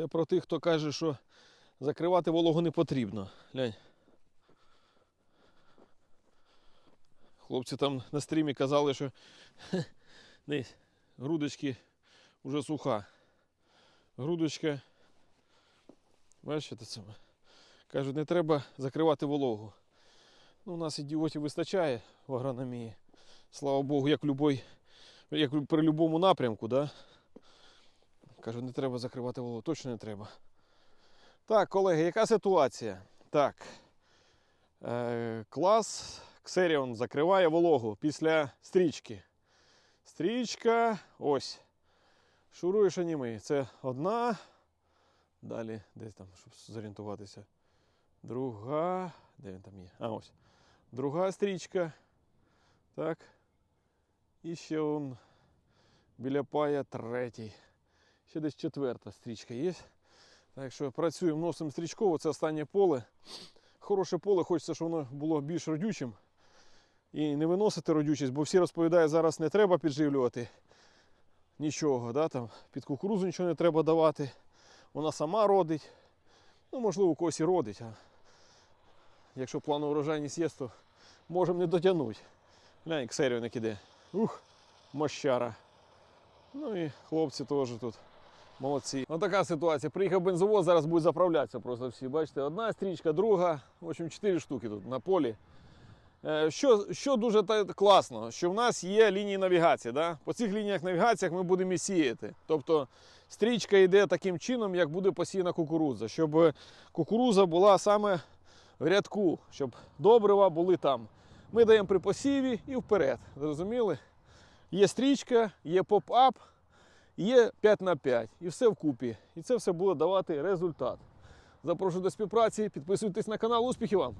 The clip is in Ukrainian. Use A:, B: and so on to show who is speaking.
A: Це про тих, хто каже, що закривати вологу не потрібно. Глянь. Хлопці там на стрімі казали, що десь грудочки вже суха. Грудочка. Бачите це? Кажуть, не треба закривати вологу. Ну, у нас ідіотів вистачає в агрономії. Слава Богу, як, любой, як при будь-якому напрямку, да? Кажу, не треба закривати вологу, точно не треба. Так, колеги, яка ситуація? Так. Е, клас Xerion закриває вологу після стрічки. Стрічка, ось. Шуруєш аніми. Це одна. Далі, десь там, щоб зорієнтуватися. Друга. Де він там є? А, ось. Друга стрічка. Так. І ще он біля пая третій. Ще десь четверта стрічка є. Так що працюємо, носимо стрічково, це останнє поле. Хороше поле, хочеться, щоб воно було більш родючим. І не виносити родючість, бо всі розповідають, зараз не треба підживлювати нічого. Да? Там, під кукурузу нічого не треба давати. Вона сама родить. Ну, можливо, у когось і родить. А якщо планову урожайність є, то можемо не дотягнути. Глянь, як серіоник іде. Ух, мощара. Ну і хлопці теж тут. Молодці. Ось така ситуація. Приїхав бензовоз, зараз будуть заправлятися просто всі. Бачите, одна стрічка, друга. В общем, чотири штуки тут на полі. Е, Що, що дуже класно, що в нас є лінії навігації. Да? По цих лініях навігації ми будемо і сіяти. Тобто стрічка йде таким чином, як буде посіяна кукурудза, щоб кукурудза була саме в рядку, щоб добрива були там. Ми даємо при посіві і вперед. Зрозуміли? Є стрічка, є поп-ап, є 5 на 5 і все вкупі. І це все буде давати результат. Запрошую до співпраці, підписуйтесь на канал, успіхів вам!